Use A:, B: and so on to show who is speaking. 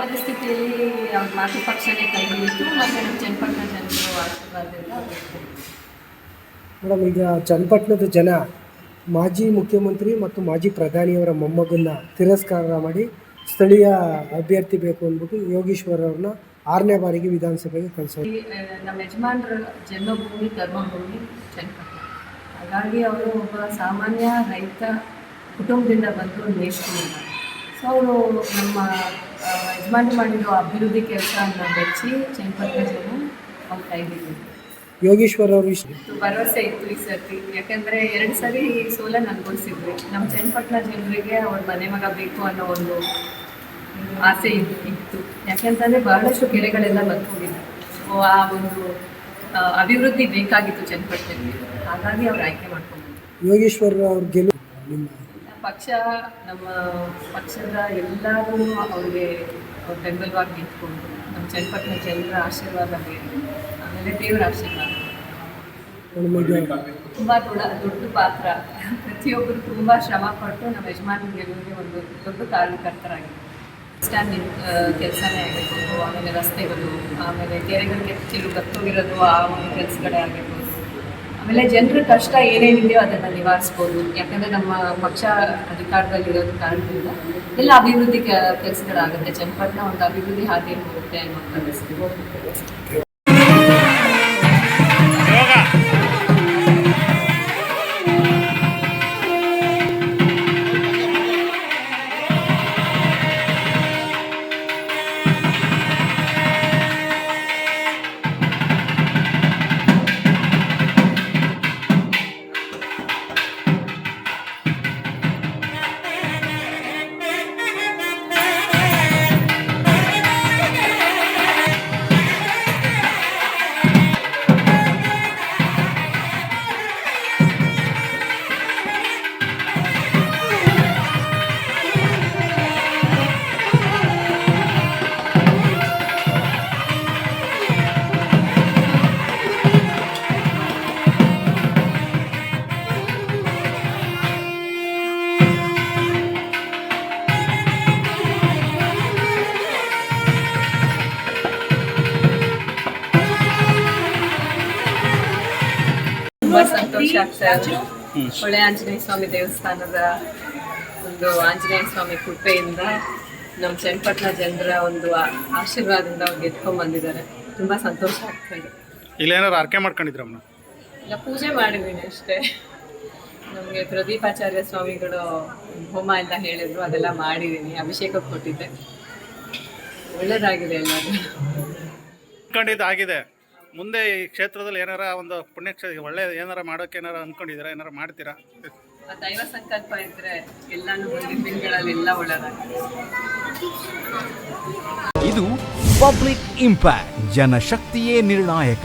A: ಪರಿಸ್ಥಿತಿಯಲ್ಲಿ ಅವ್ರ ಮಾತು ಪಕ್ಷನೇ ಕೈ ಹಿಡಿತು ಮತ್ತು ನಮ್ಮ ಚನ್ನಪಟ್ಟಣ ಜನರು ಆಶೀರ್ವಾದದಿಂದ
B: ಮೇಡಮ್ ಈಗ ಚನ್ನಪಟ್ಟಣದ ಜನ ಮಾಜಿ ಮುಖ್ಯಮಂತ್ರಿ ಮತ್ತು ಮಾಜಿ ಪ್ರಧಾನಿಯವರ ಮೊಮ್ಮಗನ್ನ ತಿರಸ್ಕಾರ ಮಾಡಿ ಸ್ಥಳೀಯ ಅಭ್ಯರ್ಥಿ ಬೇಕು ಅಂದ್ಬಿಟ್ಟು ಯೋಗೀಶ್ವರ್ ಅವ್ರನ್ನ ಆರನೇ ಬಾರಿಗೆ ವಿಧಾನಸಭೆಗೆ ಕಳಿಸೋದು
A: ನಮ್ಮ ಯಜಮಾನರ ಜನ್ಮಭೂಮಿ ಧರ್ಮಭೂಮಿ ಚನ್ನಪಟ್ಟಣ. ಹಾಗಾಗಿ ಅವರು ಒಬ್ಬ ಸಾಮಾನ್ಯ ರೈತ ಕುಟುಂಬದಿಂದ ಬಂದು ನೇಸ್ತಿಲ್ಲ ಸೊ ಅವರು ನಮ್ಮ ಯಜಮಾನಿ ಮಾಡಿರೋ ಅಭಿವೃದ್ಧಿ ಕೆಲಸ ಬೆಚ್ಚಿ ಚನ್ನಪಟ್ಟಣ ಜನ ಅವ್ರು ಕೈ
B: ಯೋಗೇಶ್ವರ್ ಅವರು
A: ಭರವಸೆ ಇತ್ತು ಈ ಸರ್ತಿ. ಯಾಕಂದ್ರೆ ಎರಡು ಸರಿ ಸೋಲನ್ನು ಅನುಭವಿಸಿದ್ವಿ. ನಮ್ಮ ಚನ್ನಪಟ್ಟಣ ಜನರಿಗೆ ಅವ್ರ ಮನೆ ಮಗ ಬೇಕು ಅನ್ನೋ ಒಂದು ಆಸೆ ಇತ್ತು ಇತ್ತು. ಯಾಕೆಂತಂದ್ರೆ ಬಹಳಷ್ಟು ಕೆರೆಗಳೆಲ್ಲ ಬಂದು ಹೋಗಿದ್ದು ಸೊ ಆ ಒಂದು ಅಭಿವೃದ್ಧಿ ಬೇಕಾಗಿತ್ತು ಚನ್ನಪಟ್ಟಣಕ್ಕೆ ಹಾಗಾಗಿ ಅವ್ರು ಆಯ್ಕೆ ಮಾಡ್ಕೊಂಡ್ರು.
B: ಯೋಗೇಶ್ವರ್ ಅವ್ರ ಗೆಲುವು ನಿಮ್ಮ
A: ಪಕ್ಷ, ನಮ್ಮ ಪಕ್ಷದ ಎಲ್ಲರೂ ಅವ್ರಿಗೆ ಅವ್ರ ಬೆಂಬಲವಾಗಿ ನಿಂತ್ಕೊಂಡು, ನಮ್ಮ ಚನ್ನಪಟ್ಟಣ ಜನರ ಆಶೀರ್ವಾದ ಬೇರೆ ಆಮೇಲೆ ದೇವರ ಆಶೀರ್ವಾದ ತುಂಬ ದೊಡ್ಡ ದೊಡ್ಡ ಪಾತ್ರ. ಪ್ರತಿಯೊಬ್ಬರು ತುಂಬ ಶ್ರಮ ಪಟ್ಟು ನಮ್ಮ ಯಜಮಾನ ಗೆಲುವಿಗೆ ಒಂದು ದೊಡ್ಡ ಕಾರಣಕರ್ತರಾಗಿದ್ದಾರೆ ಸ್ಟ್ಯಾಂಡ್ ಕೆಲಸನೇ ಆಗಿರ್ಬೋದು, ಆಮೇಲೆ ರಸ್ತೆಗಳು, ಆಮೇಲೆ ಕೆರೆಗಳಿಗೆ ಕೆಲವು ಕತ್ತೋಗಿರೋದು ಆ, ಒಂದು ಕೆಲಸಗಳೇ ಆಗಿರ್ಬೋದು. ಆಮೇಲೆ ಜನರ ಕಷ್ಟ ಏನೇನಿದೆಯೋ ಅದನ್ನು ನಿವಾರಿಸ್ಬೋದು. ಯಾಕಂದ್ರೆ ನಮ್ಮ ಪಕ್ಷ ಅಧಿಕಾರದಲ್ಲಿರೋದು ಕಾರಣದಿಂದ ಎಲ್ಲ ಅಭಿವೃದ್ಧಿ ಕೆಲಸಗಳಾಗುತ್ತೆ. ಜನಪಟ್ಟಣ ಒಂದು ಅಭಿವೃದ್ಧಿ ಹಾದಿಯಲ್ಲಿ ಹೋಗುತ್ತೆ ಅನ್ನೋ ತುಂಬಾ ಸಂತೋಷ ಆಗ್ತಾ ಇದೆ. ಹೊಳೆ ಆಂಜನೇಯ ಸ್ವಾಮಿ ದೇವಸ್ಥಾನದ ಒಂದು ಆಂಜನೇಯ ಸ್ವಾಮಿ ಕೃಪೆಯಿಂದ ನಮ್ಮ ಚನ್ನಪಟ್ಟಣ ಜನರ ಒಂದು ಆಶೀರ್ವಾದದಿಂದ ಅವ್ರು ಗೆದ್ಕೊಂಡ್ ಬಂದಿದ್ದಾರೆ. ತುಂಬಾ ಸಂತೋಷ ಆಗ್ತಾ ಇದೆ.
C: ಇಲ್ಲೇನಾರು ಅರ್ಕೆ ಮಾಡ್ಕೊಂಡಿದ್ರ
A: ಇಲ್ಲ ಪೂಜೆ ಮಾಡಿದ್ದೀನಿ ಅಷ್ಟೇ. ನಮಗೆ ಪ್ರದೀಪಾಚಾರ್ಯ ಸ್ವಾಮಿಗಳು ಹೋಮ ಎಲ್ಲ ಹೇಳಿದ್ರು ಅದೆಲ್ಲ ಮಾಡಿದ್ದೀನಿ ಅಭಿಷೇಕ ಕೊಟ್ಟಿದ್ದೆ. ಒಳ್ಳೇದಾಗಿದೆ ಎಲ್ಲರೂ
C: ಅನ್ಕೊಂಡಿದ್ದು ಆಗಿದೆ ಮುಂದೆ ಈ ಕ್ಷೇತ್ರದಲ್ಲಿ ಏನಾರ ಒಂದು ಪುಣ್ಯಕ್ಷೇತ್ರ ಒಳ್ಳೆ ಏನಾರ ಮಾಡೋಕೆ ಏನಾರ ಅನ್ಕೊಂಡಿದ್ದೀರಾ? ಏನಾರ ಮಾಡ್ತೀರಾ?
A: ಆ ದೈವ ಸಂಕಲ್ಪ ಇದ್ರೆ ಎಲ್ಲಾನು ಮುಂದಿನ
D: ಇದು ಪಬ್ಲಿಕ್ ಇಂಪ್ಯಾಕ್ಟ್ ಜನಶಕ್ತಿಯೇ ನಿರ್ಣಾಯಕ.